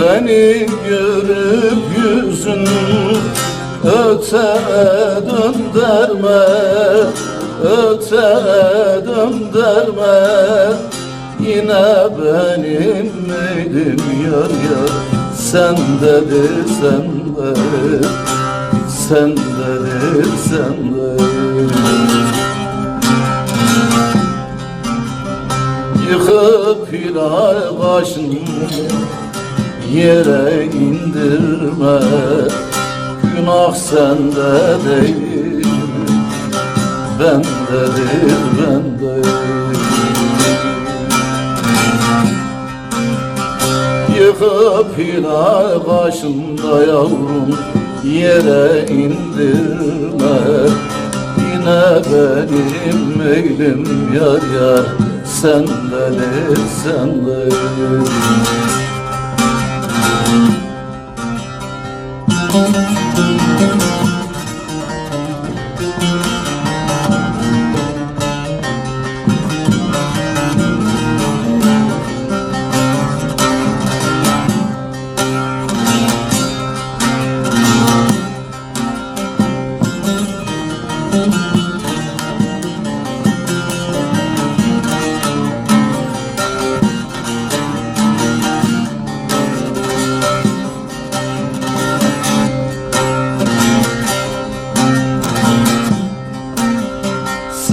Beni görüp yüzün öte döndürme Öte döndürme Yine benim meylim yar yar Sen dedi sen de Sen dedi sen de. Yıkıp hilal başını yere indirme. Günah sende değil Bendedir bende Yıkıp hilal başında yavrum Yere indirme. Yine benim meylim yar yar Sendedir sendedir Müzik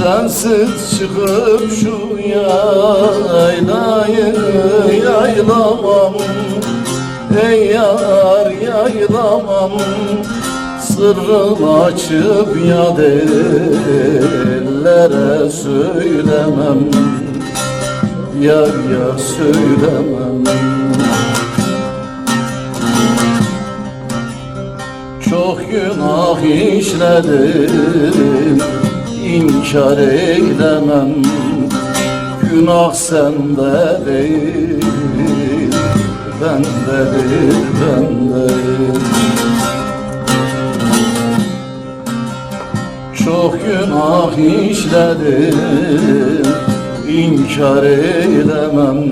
Sensiz çıkıp şu yaylayı yaylamam. Ey yar yaylamam Sırrımı açıp ya ellere söylemem. Yar yar söylemem. Çok günah işledim inkar eylemem Günah sende değil Bendedir bende Çok günah işledim inkar eylemem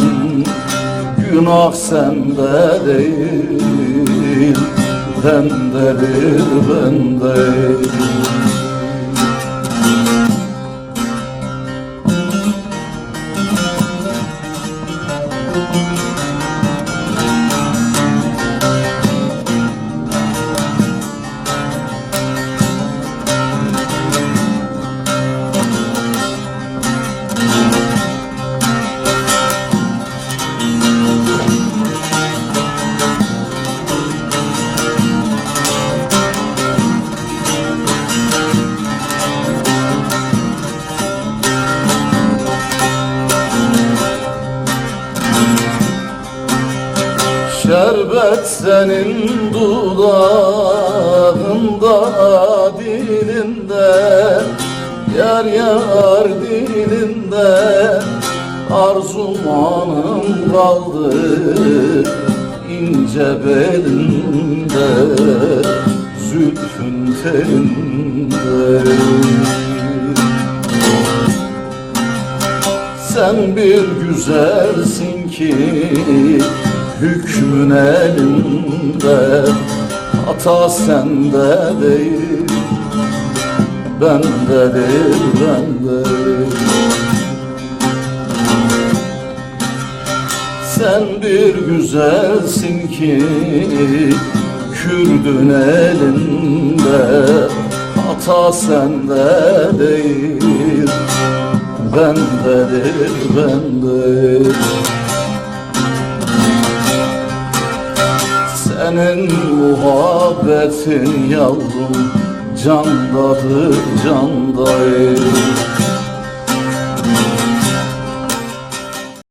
Günah sende değil Bendedir bende Şerbet senin dudağında dilinde Yar yar dilinde Arzumanım kaldı ince belinde Zülfün telinde. Sen bir güzelsin ki hükmün elinde Hata sende değil. Bendedir bende Sen bir güzelsin ki Kürdün elinde Hata sende değil. Bendedir bende Senin muhabbetin yavrum. Candadır candayım